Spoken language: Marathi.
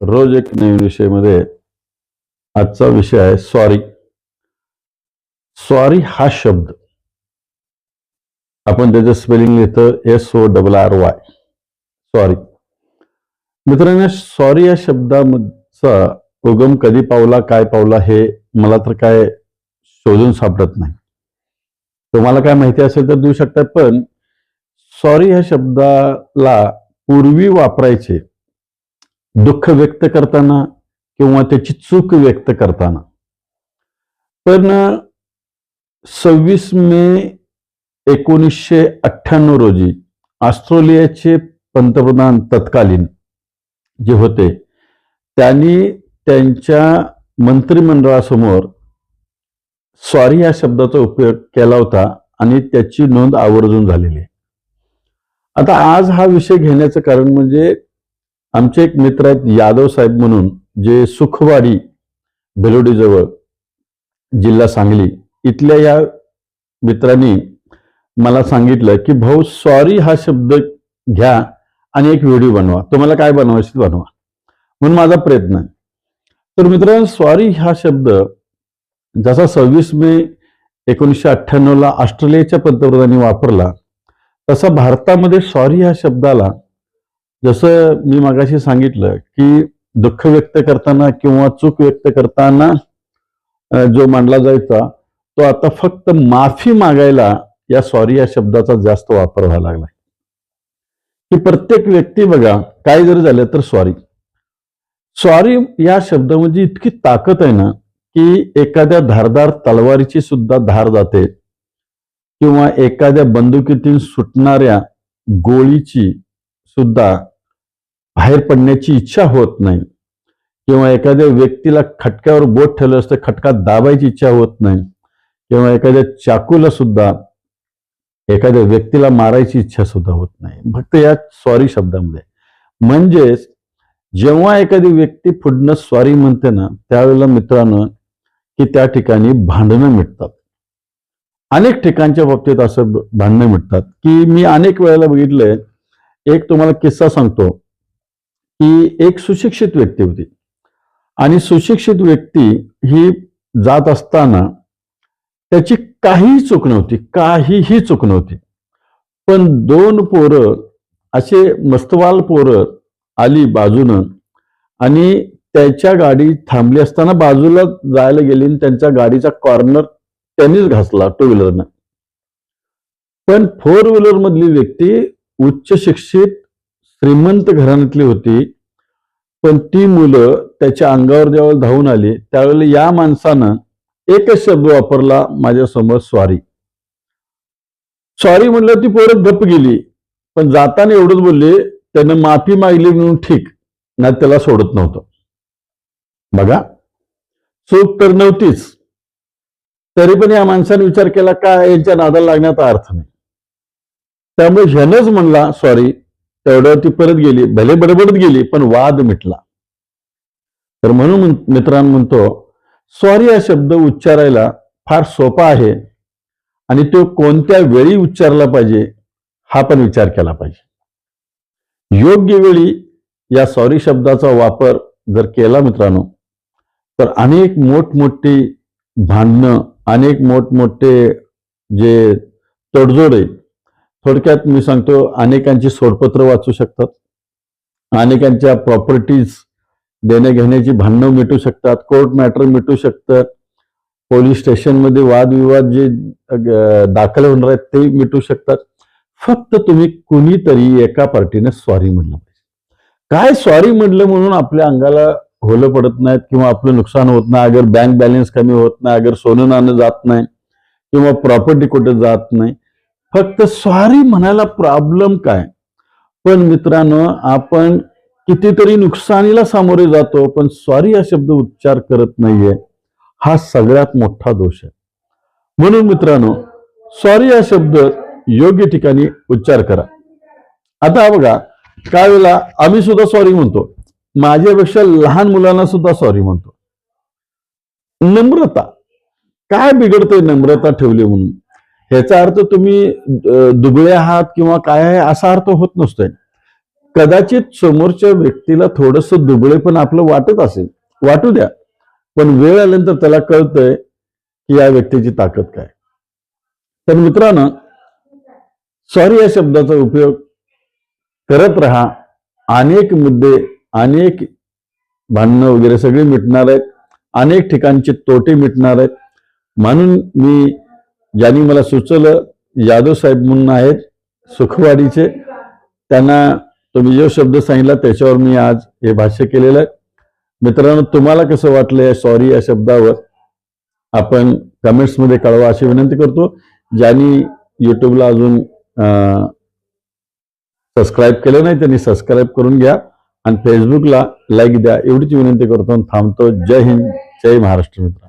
रोज एक नवीन विषयामध्ये आजचा विषय आहे सॉरी सॉरी हा शब्द आपण त्याचं स्पेलिंग लिहितं S O double R Y sorry मित्रांनो सॉरी या शब्दाचा उगम कधी पावला काय पावला हे मला तर काय शोधून सापडत नाही. तुम्हाला काय माहिती असेल तर देऊ शकतात पण सॉरी ह्या शब्दाला पूर्वी वापरायचे दुःख व्यक्त करताना किंवा त्याची चूक व्यक्त करताना. पण सव्वीस मे एकोणीसशे अठ्ठ्याण्णव रोजी ऑस्ट्रेलियाचे पंतप्रधान तत्कालीन जे होते त्यांनी त्यांच्या मंत्रिमंडळासमोर सॉरी या शब्दाचा उपयोग केला होता आणि त्याची नोंद आवर्जून झालेली आहे. आता आज हा विषय घेण्याचं कारण म्हणजे आमचे एक मित्र आहेत यादव साहेब म्हणून जे सुखवाडी बेलोडीजवळ जिल्हा सांगली इथल्या या मित्रांनी मला सांगितलं की भाऊ सॉरी हा शब्द घ्या आणि एक व्हिडिओ बनवा. तुम्हाला काय बनवायचं बनवा. म्हणून माझा प्रयत्न आहे. तर मित्रांनो सॉरी हा शब्द जसा सव्वीस मे एकोणीसशे अठ्ठ्याण्णवला ऑस्ट्रेलियाच्या पंतप्रधानांनी वापरला तसा भारतामध्ये सॉरी ह्या शब्दाला जसं मी मागाशी सांगितलं की दुःख व्यक्त करताना किंवा चूक व्यक्त करताना जो मांडला जायचा तो आता फक्त माफी मागायला या सॉरी या शब्दाचा जास्त वापर व्हायला लागला की प्रत्येक व्यक्ती बघा काय जरी झालं तर सॉरी सॉरी या शब्दामध्ये इतकी ताकद आहे ना की एखाद्या धारदार तलवारीची सुद्धा धार जाते. किंवा एखाद्या बंदुकीतून सुटणाऱ्या गोळीची सुद्धा बाहेर पडण्याची इच्छा होत नाही. किंवा एखाद्या व्यक्तीला खटक्यावर बोट ठेवलं असतं खटका दाबायची इच्छा होत नाही. किंवा एखाद्या चाकूला सुद्धा एखाद्या व्यक्तीला मारायची इच्छा सुद्धा होत नाही. फक्त या स्वारी शब्दामध्ये म्हणजेच जेव्हा एखादी व्यक्ती पुढनं स्वारी म्हणते ना त्यावेळेला मित्रांनो की त्या ठिकाणी भांडणं मिटतात. अनेक ठिकाणच्या बाबतीत असं भांडणं मिटतात. की मी अनेक वेळेला बघितलंय एक तुम्हाला किस्सा सांगतो. की एक सुशिक्षित व्यक्ती होती. आणि सुशिक्षित व्यक्ती ही जात असताना त्याची काहीही चूक नव्हती काहीही चूक नव्हती. पण दोन पोरं असे मस्तवाल पोरं आली बाजूनं आणि त्याच्या गाडी थांबली असताना बाजूला जायला गेली आणि त्यांच्या गाडीचा कॉर्नर त्यांनीच घासला टू व्हीलरनं. पण फोर व्हीलर मधली व्यक्ती उच्च शिक्षित श्रीमंत घराण्यातली होती. पण ती मुलं त्याच्या अंगावर जेव्हा धावून आली त्यावेळेला या माणसानं एकच शब्द वापरला माझ्यासमोर स्वारी. सॉरी म्हटलं ती पोरं गप्प गेली. पण जाताना एवढंच बोलले त्यानं माफी मागली म्हणून ठीक ना त्याला सोडत नव्हतं. बघा. चूक तर नव्हतीच. तरी पण या माणसाने विचार केला का यांच्या नादाला लागण्याचा अर्थ नाही. त्यामुळे ह्यानंच म्हणला सॉरी तेवढ्यावर ती परत गेली. भले बडबडत गेली पण वाद मिटला. तर म्हणून मित्रांनो म्हणतो सॉरी हा शब्द उच्चारायला फार सोपा आहे आणि तो कोणत्या वेळी उच्चारला पाहिजे हा पण विचार केला पाहिजे. योग्य वेळी या सॉरी शब्दाचा वापर जर केला मित्रांनो तर अनेक मोठमोठी भांडणं अनेक मोठमोठे जे तडजोड आहे थोडक्यात मी सांगतो अनेकांची सोडपत्र वाचू शकतात. अनेकांच्या प्रॉपर्टीज देण्या घेण्याची भांडणं मिटू शकतात कोर्ट मॅटर मिटू शकतात. पोलीस स्टेशनमध्ये वादविवाद जे दाखल होणार आहेत ते मिटू शकतात. फक्त तुम्ही कुणीतरी एका पार्टीने सॉरी म्हणलं पाहिजे. काय सॉरी म्हणलं म्हणून आपल्या अंगाला होलं पडत नाहीत किंवा आपलं नुकसान होत नाही अगर बँक बॅलन्स कमी होत नाही अगर सोनं नाणं जात नाही किंवा प्रॉपर्टी कुठे जात नाही फक्त सॉरी म्हणायला प्रॉब्लेम काय? पण मित्रांनो आपण कितीतरी नुकसानीला सामोरे जातो पण सॉरी हा शब्द उच्चार करत नाहीये. हा सगळ्यात मोठा दोष आहे. म्हणून मित्रांनो सॉरी हा शब्द योग्य ठिकाणी उच्चार करा. आता बघा काय वेळेला आम्ही सुद्धा सॉरी म्हणतो. माझ्यापेक्षा लहान मुलांना सुद्धा सॉरी म्हणतो. नम्रता. काय बिघडतंय नम्रता ठेवली म्हणून? ह्याचा अर्थ तुम्ही दुबळे आहात किंवा काय आहे असा अर्थ होत नसतोय. कदाचित समोरच्या व्यक्तीला थोडस दुबळे पण आपलं वाटत असेल. वाटू द्या. पण वेळ आल्यानंतर त्याला कळतंय की या व्यक्तीची ताकद काय. तर मित्रांनो सॉरी या शब्दाचा उपयोग करत राहा. अनेक मुद्दे अनेक भांडणं वगैरे सगळे मिटणार आहेत. अनेक ठिकाणचे तोटे मिटणार आहेत. म्हणून मी ज्यांनी मला सुचवलं यादव साहेब म्हणून आहेत सुखवाडीचे. त्यांना तुम्ही जो शब्द सांगितला त्याच्यावर मी आज हे भाष्य केलेलं आहे. मित्रांनो तुम्हाला कसं वाटलं या सॉरी या शब्दावर? आपण कमेंट्समध्ये कळवा अशी विनंती करतो. ज्यांनी युट्यूबला अजून सबस्क्राईब केलं नाही त्यांनी सबस्क्राईब करून घ्या. आणि फेसबुकला लाईक द्या एवढीच विनंती करतो. आणि थांबतो. जय हिंद जय महाराष्ट्र मित्र